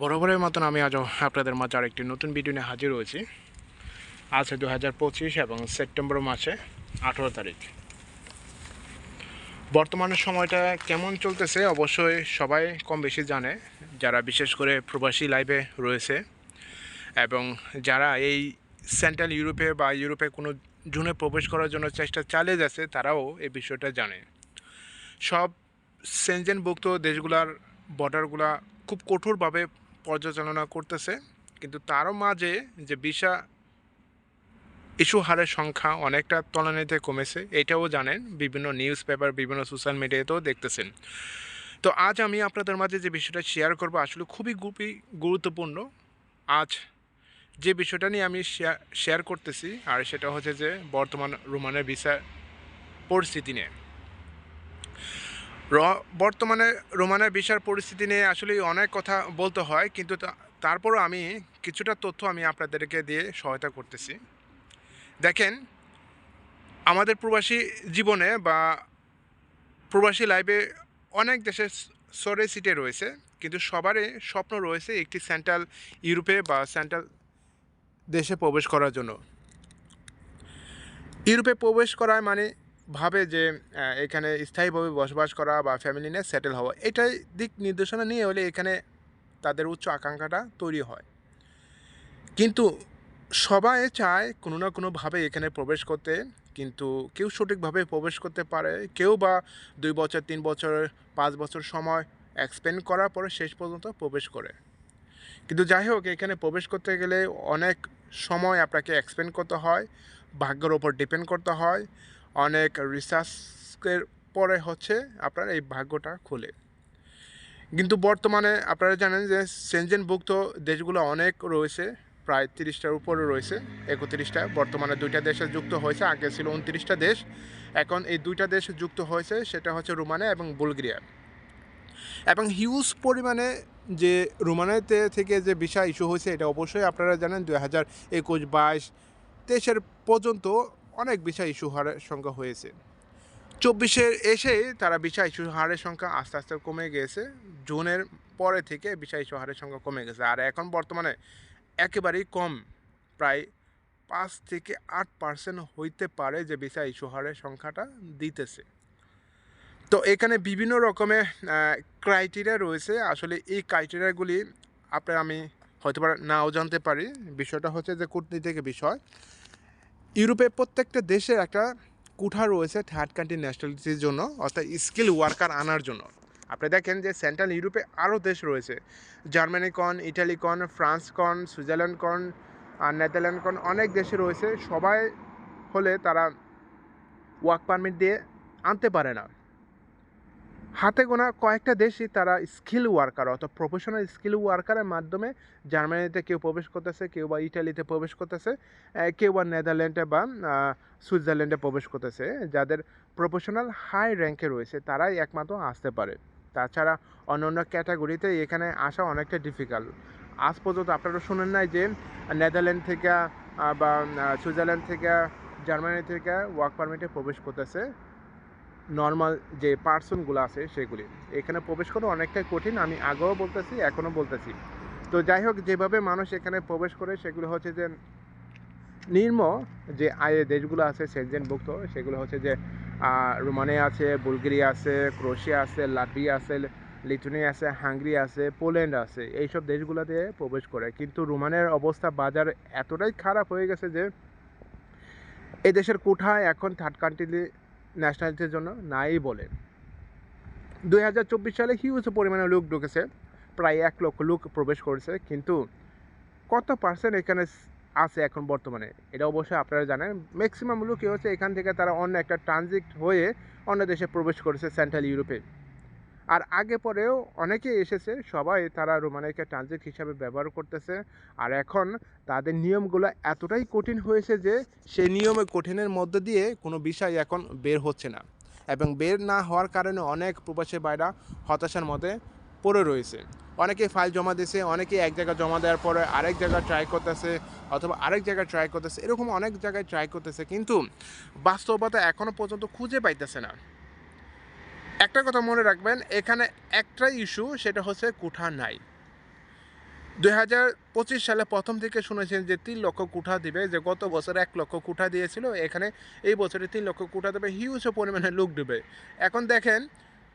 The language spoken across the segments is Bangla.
বরাবরের মতন আমি আজও আপনাদের মাঝে আরেকটি নতুন ভিডিও নিয়ে হাজির হয়েছি। আজ দু এবং সেপ্টেম্বর মাসে আঠেরো তারিখ। বর্তমানে সময়টা কেমন চলতেছে অবশ্যই সবাই কম বেশি জানে। যারা বিশেষ করে প্রবাসী লাইভে রয়েছে এবং যারা এই সেন্ট্রাল ইউরোপে বা ইউরোপে কোনো জুনে প্রবেশ করার জন্য চেষ্টা চালিয়ে যাচ্ছে, তারাও এই বিষয়টা জানে। সব সেনজেনভুক্ত দেশগুলার বর্ডারগুলা খুব কঠোরভাবে পর্যালোচনা করতেছে, কিন্তু তারও মাঝে যে ভিসা ইস্যু হারের সংখ্যা অনেকটা তলানিতে কমেছে, এটাও জানেন বিভিন্ন নিউজ পেপার, বিভিন্ন সোশ্যাল মিডিয়াতেও দেখতেছেন। তো আজ আমি আপনাদের মাঝে যে বিষয়টা শেয়ার করব, আসলে খুবই খুবই গুরুত্বপূর্ণ। আজ যে বিষয়টা নিয়ে আমি শেয়ার করতেছি, আর সেটা হচ্ছে যে বর্তমান রোমানের ভিসা পরিস্থিতি নিয়ে। বর্তমানে রোমানের ভিসার পরিস্থিতি নিয়ে আসলে অনেক কথা বলতে হয়, কিন্তু তারপরও আমি কিছুটা তথ্য আমি আপনাদেরকে দিয়ে সহায়তা করতেছি। দেখেন, আমাদের প্রবাসী জীবনে বা প্রবাসী লাইফে অনেক দেশে সরে সিটে রয়েছে, কিন্তু সবারই স্বপ্ন রয়েছে একটি সেন্ট্রাল ইউরোপে বা সেন্ট্রাল দেশে প্রবেশ করার জন্য। ইউরোপে প্রবেশ করায় মানে ভাবে যে এখানে স্থায়ীভাবে বসবাস করা বা ফ্যামিলি নিয়ে সেটেল হওয়া, এটাই দিক নির্দেশনা নিয়ে হলে এখানে তাদের উচ্চ আকাঙ্ক্ষাটা তৈরি হয়। কিন্তু সবাই চায় কোনো না কোনোভাবে এখানে প্রবেশ করতে, কিন্তু কেউ সঠিকভাবে প্রবেশ করতে পারে। কেউ বা দুই বছর, তিন বছর, পাঁচ বছর সময় এক্সপেন্ড করার পরে শেষ পর্যন্ত প্রবেশ করে। কিন্তু যাই হোক, এখানে প্রবেশ করতে গেলে অনেক সময় আপনাকে এক্সপেন্ড করতে হয়, ভাগ্যের ওপর ডিপেন্ড করতে হয়। অনেক রিসার্চের পরে হচ্ছে আপনার এই ভাগ্যটা খুলে। কিন্তু বর্তমানে আপনারা জানেন যে সেনজেনভুক্ত দেশগুলো অনেক রয়েছে, প্রায় তিরিশটার উপরে রয়েছে, একত্রিশটা। বর্তমানে দুইটা দেশে যুক্ত হয়েছে, আগে ছিল উনত্রিশটা দেশ, এখন এই দুইটা দেশ যুক্ত হয়েছে, সেটা হচ্ছে রোমানিয়া এবং বুলগেরিয়া। এবং হিউজ পরিমাণে যে রোমানিয়াতে থেকে যে ভিসা ইস্যু হয়েছে, এটা অবশ্যই আপনারা জানেন, দুই হাজার একুশ বাইশ তেইশের পর্যন্ত অনেক ভিসা ইস্যু হারের সংখ্যা হয়েছে। চব্বিশের এসে তারা ভিসা ইস্যু হারের সংখ্যা আস্তে আস্তে কমে গিয়েছে জুনের পরে থেকে ভিসা ইস্যু হারের সংখ্যা কমে গেছে। আর এখন বর্তমানে একেবারেই কম, প্রায় পাঁচ থেকে আট পার্সেন্ট হইতে পারে যে ভিসা ইস্যু হারের সংখ্যাটা দিতেছে। তো এখানে বিভিন্ন রকমের ক্রাইটেরিয়া রয়েছে। আসলে এই ক্রাইটেরিয়াগুলি আপনার আমি হয়তো নাও জানতে পারি। বিষয়টা হচ্ছে যে কূটনীতিক বিষয়। ইউরোপে প্রত্যেকটা দেশের একটা কুঠা রয়েছে থার্ড কান্ট্রি ন্যাশনালিটির জন্য, অর্থাৎ স্কিল ওয়ার্কার আনার জন্য। আপনি দেখেন যে সেন্ট্রাল ইউরোপে আরও দেশ রয়েছে। জার্মানি কন, ইটালি কন, ফ্রান্স কন, সুইজারল্যান্ড কন, আর নেদারল্যান্ড কন, অনেক দেশে রয়েছে। সবাই হলে তারা ওয়ার্ক পারমিট দিয়ে আনতে পারে না। হাতে গোনা কয়েকটা দেশই তারা স্কিল ওয়ার্কার অর্থাৎ প্রফেশনাল স্কিল ওয়ার্কারের মাধ্যমে জার্মানিতে কেউ প্রবেশ করতেছে, কেউ বা ইটালিতে প্রবেশ করতেছে কেউ বা নেদারল্যান্ডে বা সুইজারল্যান্ডে প্রবেশ করতেছে, যাদের প্রফেশনাল হাই র্যাঙ্কে রয়েছে, তারাই একমাত্র আসতে পারে। তাছাড়া অন্য অন্য ক্যাটাগরিতে এখানে আসা অনেকটা ডিফিকাল্ট আজ পর্যন্ত আপনারা শুনেন নাই যে, নেদারল্যান্ড থেকে বা সুইজারল্যান্ড থেকে, জার্মানি থেকে ওয়ার্ক পারমিটে প্রবেশ করতেছে। নর্মাল যে পার্সনগুলো আছে সেগুলি। এখানে প্রবেশ করা অনেকটাই কঠিন, আমি আগেও বলতেছি, এখনও বলতেছি। তো যাই হোক, যেভাবে মানুষ এখানে প্রবেশ করে, সেগুলো হচ্ছে যে নিম্ন যে আয়ে দেশগুলো আছে, সেনজেনভুক্ত, সেগুলো হচ্ছে যে রোমানিয়া আছে বুলগেরিয়া আছে, ক্রোশিয়া আছে, লাটভিয়া আছে, লিথুনিয়া আছে, হাঙ্গরি আছে, পোল্যান্ড আছে, এইসব দেশগুলোতে প্রবেশ করে। কিন্তু রোমানের অবস্থা বাজার এতটাই খারাপ হয়ে গেছে যে এই দেশের কোঠায় এখন থার্ড কান্ট্রি ন্যাশনালিটির জন্য নাই বলে। দুই হাজার চব্বিশ সালে হিউজ পরিমাণে লোক ঢুকেছে, প্রায় এক লক্ষ লোক প্রবেশ করেছে, কিন্তু কত পার্সেন্ট এখানে আছে এখন বর্তমানে? এটা অবশ্যই আপনারা জানেন। ম্যাক্সিমাম লোকই হচ্ছে এখান থেকে তারা অন্য একটা ট্রানজিট হয়ে অন্য দেশে প্রবেশ করেছে সেন্ট্রাল ইউরোপে আর আগে পরেও অনেকে এসেছে, সবাই তারা রোমানিয়াকে ট্রানজিট হিসাবে ব্যবহার করতেছে। আর এখন তাদের নিয়মগুলো এতটাই কঠিন হয়েছে যে সেই নিয়মে কঠিনের মধ্য দিয়ে কোনো বিষয় এখন বের হচ্ছে না এবং বের না হওয়ার কারণে অনেক প্রবাসী বাইরা হতাশার মধ্যে পড়ে রয়েছে। অনেকে ফাইল জমা দিয়েছে, অনেকে এক জায়গায় জমা দেওয়ার পরে আরেক জায়গায় ট্রাই করতেছে অথবা আরেক জায়গায় ট্রাই করতেছে, এরকম অনেক জায়গায় ট্রাই করতেছে। কিন্তু বাস্তবতা এখনও পর্যন্ত খুঁজে পাইতেছে না। একটা কথা মনে রাখবেন, এখানে একটা ইস্যু সেটা হচ্ছে কুঠা নাই। দুই হাজার পঁচিশ সালে প্রথম থেকে শুনেছেন যে তিন লক্ষ কোঠা দিবে, যে গত বছর এক লক্ষ কোঠা দিয়েছিল, এখানে এই বছরে তিন লক্ষ কোঠা দেবে হিউজ পরিমাণে লোক দেবে। এখন দেখেন,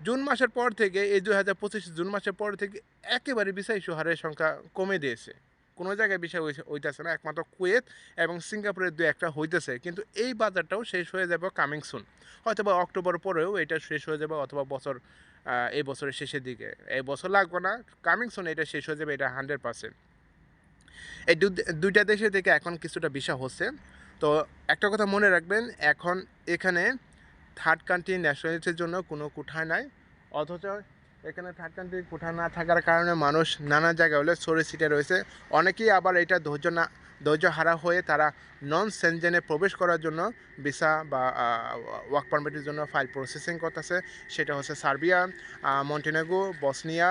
জুন মাসের পর থেকে, এই দুই হাজার পঁচিশ জুন মাসের পর থেকে একেবারে বিষয় হারের সংখ্যা কমে দিয়েছে। কোনো জায়গায় বিষয় হইতেছে না। একমাত্র কুয়েত এবং সিঙ্গাপুরের দু একটা হইতেছে। কিন্তু এই বাজারটাও শেষ হয়ে যাবে কামিং সুন হয়তো বা অক্টোবর পরেও এটা শেষ হয়ে যাবে অথবা বছর এই বছরের শেষের দিকে। এই বছর লাগবে না কামিং সুন এটা শেষ হয়ে যাবে, এটা হান্ড্রেড পার্সেন্ট এই দুইটা দেশে থেকে এখন কিছুটা বিষয় হচ্ছে। তো একটা কথা মনে রাখবেন, এখন এখানে থার্ড কান্ট্রি ন্যাশনালিটির জন্য কোনো কোঠায় নাই। অথচ এখানে থার্ড কান্ট্রি কোঠা না থাকার কারণে মানুষ নানা জায়গায় হলে সরে সিটে রয়েছে। অনেকেই আবার এটা ধৈর্য না ধৈর্য হারা হয়ে তারা নন সেনজেনে প্রবেশ করার জন্য ভিসা বা ওয়ার্ক পারমিটের জন্য ফাইল প্রসেসিং করতেছে। সেটা হচ্ছে সার্বিয়া মন্টেনেগো, বসনিয়া,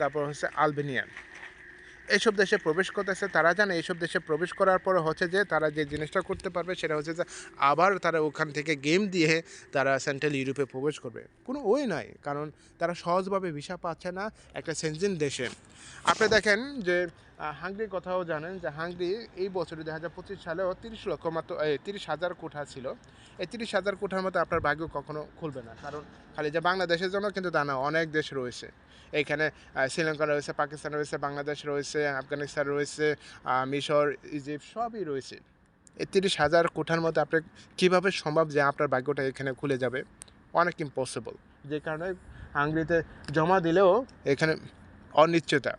তারপর হচ্ছে আলবেনিয়া। এইসব দেশে প্রবেশ করতেছে, তারা জানে এইসব দেশে প্রবেশ করার পর হচ্ছে যে তারা যে জিনিসটা করতে পারবে সেটা হচ্ছে যে আবার তারা ওখান থেকে গেম দিয়ে তারা সেন্ট্রাল ইউরোপে প্রবেশ করবে। কোনো ওই নাই, কারণ তারা সহজভাবে ভিসা পাচ্ছে না একটা সেনজিন দেশে। আপনি দেখেন যে হাঙ্গরির কথাও জানেন যে হাঙ্গরি এই বছরে দু হাজার পঁচিশ সালেও তিরিশ লক্ষ মাত্র তিরিশ হাজার কোঠা ছিল। এই তিরিশ হাজার কোঠার মতো আপনার ভাগ্য কখনো খুলবে না। কারণ খালি যে বাংলাদেশের জন্য কিন্তু তা না, অনেক দেশ রয়েছে। এখানে শ্রীলঙ্কা রয়েছে, পাকিস্তান রয়েছে, বাংলাদেশ রয়েছে, আফগানিস্তান রয়েছে মিশর, ইজিপ্ট সবই রয়েছে। এই তিরিশ হাজার কোঠার মধ্যে আপনার কীভাবে সম্ভব যে আপনার ভাগ্যটা এখানে খুলে যাবে? অনেক ইম্পসিবল যে কারণে হাঙ্গরিতে জমা দিলেও এখানে অনিশ্চয়তা।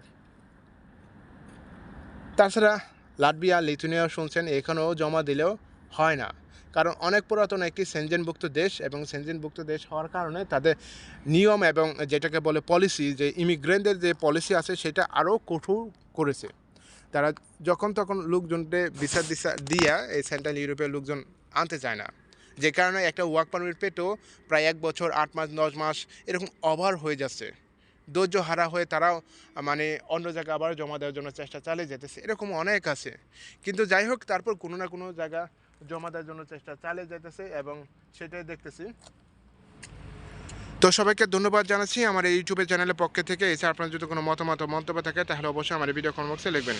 তাছাড়া লাটভিয়া, লিথুনিয়া শুনছেন, এখানেও জমা দিলেও হয় না। কারণ অনেক পুরাতন একটি সেনজেনভুক্ত দেশ এবং সেনজেনভুক্ত দেশ হওয়ার কারণে তাদের নিয়ম এবং যেটাকে বলে পলিসি যে ইমিগ্রেন্টদের যে পলিসি আছে, সেটা আরও কঠোর করেছে। তারা যখন তখন লোকজনকে ভিসা দিসা, দিয়া এই সেন্ট্রাল ইউরোপের লোকজন আনতে চায় না। যে কারণে একটা ওয়ার্ক পারমিট পেতেও প্রায় এক বছর, আট মাস, দশ মাস এরকম ওভার হয়ে যাচ্ছে। ধৈর্য হারা হয়ে তারাও মানে অন্য জায়গায় আবার জমা দেওয়ার জন্য চেষ্টা চালিয়ে যেতেছে। এরকম অনেক আছে। কিন্তু যাই হোক, তারপর কোনো না কোনো জায়গা জমা দেওয়ার জন্য চেষ্টা চালিয়ে যেতেছে এবং সেটাই দেখতেছি। তো সবাইকে ধন্যবাদ জানাচ্ছি আমার এই ইউটিউবের চ্যানেলের পক্ষে থেকে। এছাড়া আপনার যদি কোনো মতামত, মন্তব্য থাকে, তাহলে অবশ্যই আমার ভিডিও কনবক্সে লিখবেন।